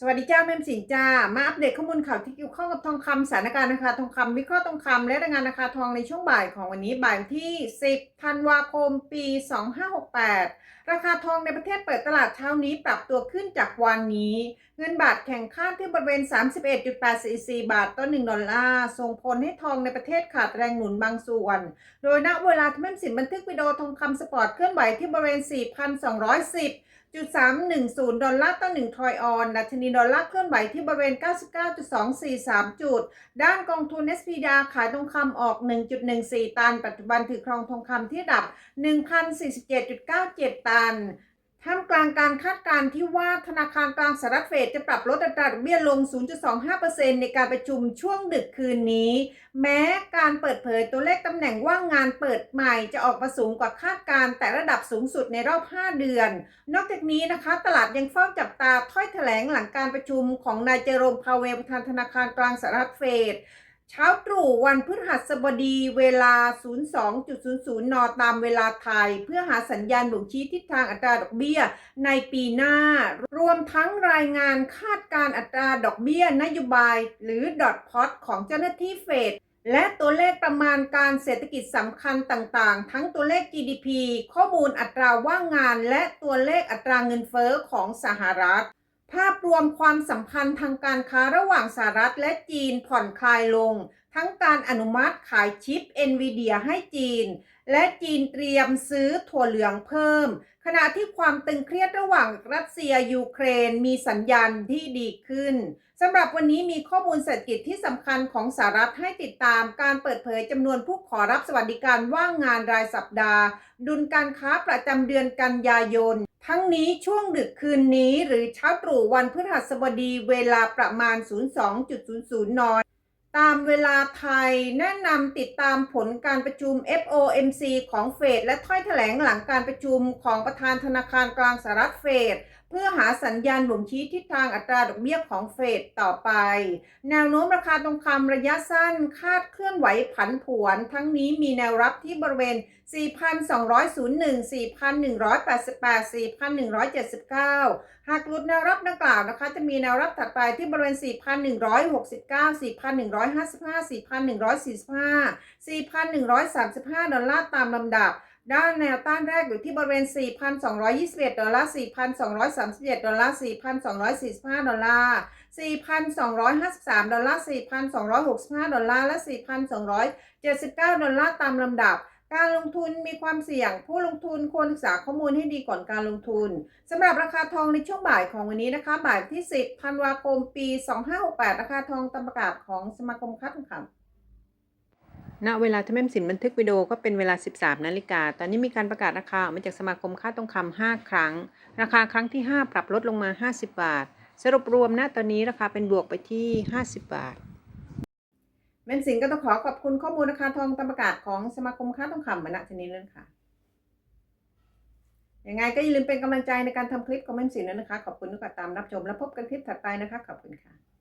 สวัสดีจ้าแม่มสินจ้า มาอัปเดตข้อมูลข่าวที่เกี่ยวข้องกับทองคำสถานการณ์ราคาทองคำวิเคราะห์ทองคำและรายงานราคาทองในช่วงบ่ายของวันนี้บ่ายที่ 10 ธันวาคม ปี 2568 ราคาทองในประเทศเปิดตลาดเช้านี้ปรับตัวขึ้นจากวันนี้ เงินบาทแข่งค่าที่บริเวณ 31.844 บาทต่อ 1 ดอลลาร์ส่งผลให้ทองในประเทศขาดแรงหนุนบางส่วน โดยณเวลาที่แม่มสินบันทึกวิดีโอทองคำสปอร์ตเคลื่อนไหวที่บริเวณ 4,210 จุด310 ดอลลาร์ต่อ 1ทรอยออนดัชนีดอลลาร์เคลื่อนไหวที่บริเวณ 99.243 จุด ด้านกองทุน SP ดาขายทองคำออก 1.14 ตัน ปัจจุบันถือครองทองคำที่ระดับ 1,047.97 ตัน ท่ามกลางการคาดการณ์ที่ว่าธนาคารกลางสหรัฐเฟดจะปรับลดอัตราดอกเบี้ยลง 0.25%ในการประชุมช่วงดึกคืนนี้ แม้การเปิดเผยตัวเลขตำแหน่งว่างงานเปิดใหม่จะออกมาสูงกว่าคาดการณ์แต่ระดับสูงสุดในรอบ 5 เดือน นอกจากนี้นะคะ ตลาดยังเฝ้าจับตาถ้อยแถลงหลังการประชุมของนายเจอโรมพาเวลประธานธนาคารกลางสหรัฐเฟด เช้าตรู่วันพฤหัสบดีเวลา 02.00 น ตามเวลาไทย เพื่อหาสัญญาณบ่งชี้ทิศทางอัตราดอกเบี้ยในปีหน้า รวมทั้งรายงานคาดการอัตราดอกเบี้ยนโยบาย หรือดอทพอตของเจ้าหน้าที่เฟดและตัวเลขประมาณการเศรษฐกิจสำคัญต่างๆ ทั้งตัวเลข GDP ข้อมูลอัตราว่างงาน และตัวเลขอัตราเงินเฟ้อของสหรัฐ ภาพรวมความสัมพันธ์ทางการค้าระหว่างสหรัฐและจีนผ่อนคลายลง ทั้งการอนุมัติขายชิป NVIDIA ให้จีน และจีนเตรียมซื้อถั่วเหลืองเพิ่ม ขณะที่ความตึงเครียดระหว่างรัสเซียยูเครนมีสัญญาณที่ดีขึ้นสำหรับวันนี้มีข้อมูลเศรษฐกิจที่สำคัญของสหรัฐให้ติดตามการเปิดเผยจำนวนผู้ขอรับสวัสดิการว่างงานรายสัปดาห์ ดุลการค้าประจำเดือนกันยายน ทั้งนี้ช่วงดึกคืนนี้หรือเช้าตรู่วันพฤหัสบดีเวลาประมาณ 02.00 น ตามเวลาไทยแนะนำติดตามผลการประชุม FOMC ของเฟดและถ้อยแถลงหลังการประชุมของประธานธนาคารกลางสหรัฐเฟดเพื่อหาสัญญาณบ่งชี้ทิศทางอัตราดอกเบี้ยของเฟดต่อไป แนวโน้มราคาทองคำระยะสั้นคาดเคลื่อนไหวผันผวน ทั้งนี้มีแนวรับที่บริเวณ 4,201 4,188 4,179 หากหลุดแนวรับดังกล่าวนะคะ จะมีแนวรับถัดไปที่บริเวณ 4,169 4,155 4,145 4,135 ดอลลาร์ตามลำดับ ด้านแนวต้านแรกอยู่ที่บริเวณ 4,221 ดอลลาร์ 4,237 ดอลลาร์ 4,245 ดอลลาร์ 4,253 ดอลลาร์ 4,265 ดอลลาร์ และ 4,279 ดอลลาร์ตามลำดับการลงทุนมีความเสี่ยง ผู้ลงทุนควรศึกษาข้อมูลให้ดีก่อนการลงทุนสำหรับราคาทองในช่วงบ่ายของวันนี้นะคะ บ่ายที่ 10 ธันวาคม ปี 2568 ราคาทองตามประกาศของสมาคมค้าทองคำ ณเวลาที่แม่สินบันทึกวิดีโอก็เป็นเวลา 13 นาฬิกา ตอนนี้มีการประกาศราคาออกมาจากสมาคมค่าทองคำ5ครั้ง ราคาครั้งที่ 5 ปรับลดลงมา 50 บาท สรุปรวมณตอนนี้ราคาเป็นบวกไปที่ 50 บาท แม่สินก็ต้องขอขอบคุณข้อมูลราคาทองตามประกาศของสมาคมค่าทองคำมาณที่นี้เลยค่ะ ยังไงก็อย่าลืมเป็นกำลังใจในการทำคลิปของแม่สินนะคะ ขอบคุณทุกการตามรับชมและพบกันคลิปถัดไปนะคะ ขอบคุณค่ะ